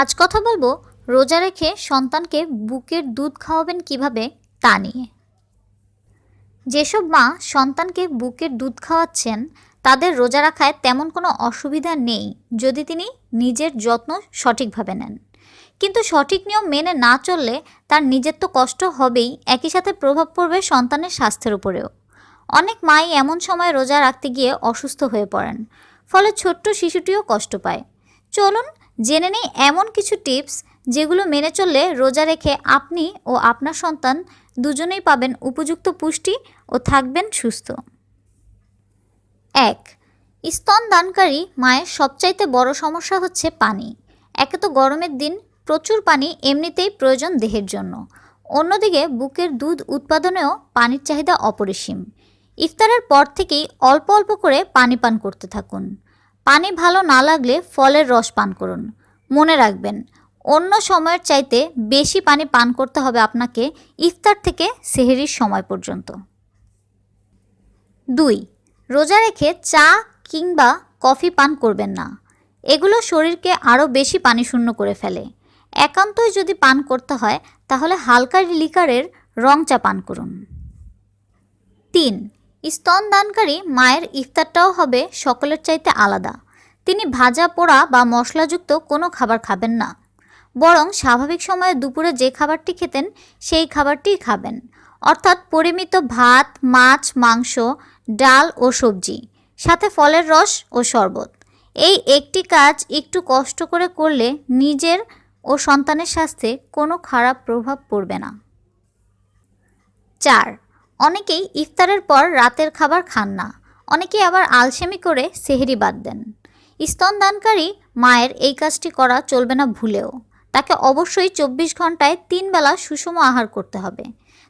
আজ কথা বলব রোজা রেখে সন্তানকে বুকের দুধ খাওয়াবেন কীভাবে তা নিয়ে। যেসব মা সন্তানকে বুকের দুধ খাওয়াচ্ছেন, তাদের রোজা রাখায় তেমন কোনো অসুবিধা নেই যদি তিনি নিজের যত্ন সঠিকভাবে নেন। কিন্তু সঠিক নিয়ম মেনে না চললে তার নিজের তো কষ্ট হবেই, একই সাথে প্রভাব পড়বে সন্তানের স্বাস্থ্যের উপরেও। অনেক মাই এমন সময় রোজা রাখতে গিয়ে অসুস্থ হয়ে পড়েন, ফলে ছোট্ট শিশুটিও কষ্ট পায়। চলুন জেনে নেই এমন কিছু টিপস যেগুলো মেনে চললে রোজা রেখে আপনি ও আপনার সন্তান দুজনেই পাবেন উপযুক্ত পুষ্টি ও থাকবেন সুস্থ। এক, স্তন দানকারী মায়ের সবচাইতে বড় সমস্যা হচ্ছে পানি। একে তো গরমের দিন প্রচুর পানি এমনিতেই প্রয়োজন দেহের জন্য। অন্যদিকে বুকের দুধ উৎপাদনেও পানির চাহিদা অপরিসীম। ইফতারের পর থেকেই অল্প অল্প করে পানি পান করতে থাকুন। পানি ভালো না লাগলে ফলের রস পান করুন। মনে রাখবেন, অন্য সময়ের চাইতে বেশি পানি পান করতে হবে আপনাকে ইফতার থেকে সেহেরির সময় পর্যন্ত। দুই, রোজা রেখে চা কিংবা কফি পান করবেন না। এগুলো শরীরকে আরও বেশি পানি শূন্য করে ফেলে। একান্তই যদি পান করতে হয়, তাহলে হালকা লিকারের রং চা পান করুন। তিন স্তন দানকারী মায়ের ইফতারটাও হবে সকলের চাইতে আলাদা। তিনি ভাজা পোড়া বা মশলাযুক্ত কোনো খাবার খাবেন না। বরং স্বাভাবিক সময়ে দুপুরে যে খাবারটি খেতেন, সেই খাবারটিই খাবেন। অর্থাৎ পরিমিত ভাত, মাছ, মাংস, ডাল ও সবজি, সাথে ফলের রস ও শরবত। এই একটি কাজ একটু কষ্ট করে করলে নিজের ও সন্তানের স্বাস্থ্যে কোনো খারাপ প্রভাব পড়বে না। চার অনেকেই ইফতারের পর রাতের খাবার খান না, অনেকেই আবার আলসেমি করে সেহেরি বাদ দেন। স্তনদানকারী মায়ের এই কাজটি করা চলবে না ভুলেও। তাকে অবশ্যই চব্বিশ ঘন্টায় তিন বেলা সুষম আহার করতে হবে।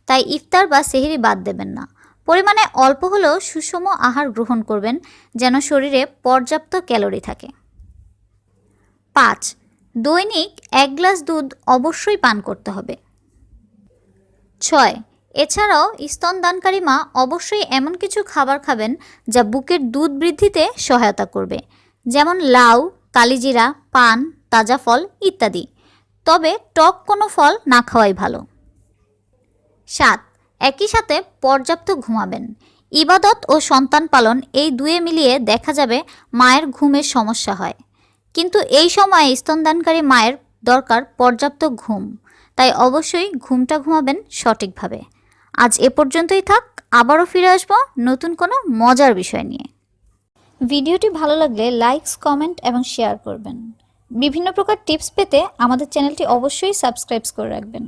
তাই ইফতার বা সেহেরি বাদ দেবেন না। পরিমাণে অল্প হলেও সুষম আহার গ্রহণ করবেন যেন শরীরে পর্যাপ্ত ক্যালোরি থাকে। পাঁচ, দৈনিক এক গ্লাস দুধ অবশ্যই পান করতে হবে। ছয় এছাড়াও স্তনদানকারী মা অবশ্যই এমন কিছু খাবার খাবেন যা বুকের দুধ বৃদ্ধিতে সহায়তা করবে, যেমন লাউ, কালিজিরা, পান, তাজা ফল ইত্যাদি। তবে টক কোনো ফল না খাওয়াই ভালো। সাত, একই সাথে পর্যাপ্ত ঘুমাবেন। ইবাদত ও সন্তান পালন এই দুয়ে মিলিয়ে দেখা যাবে মায়ের ঘুমের সমস্যা হয়। কিন্তু এই সময়ে স্তনদানকারী মায়ের দরকার পর্যাপ্ত ঘুম, তাই অবশ্যই ঘুমটা ঘুমাবেন সঠিকভাবে। আজ এ পর্যন্তই থাক, আবারও ফিরে আসব নতুন কোনো মজার বিষয় নিয়ে। ভিডিওটি ভালো লাগলে লাইকস কমেন্ট এবং শেয়ার করবেন। বিভিন্ন প্রকার টিপস পেতে আমাদের চ্যানেলটি অবশ্যই সাবস্ক্রাইব করে রাখবেন।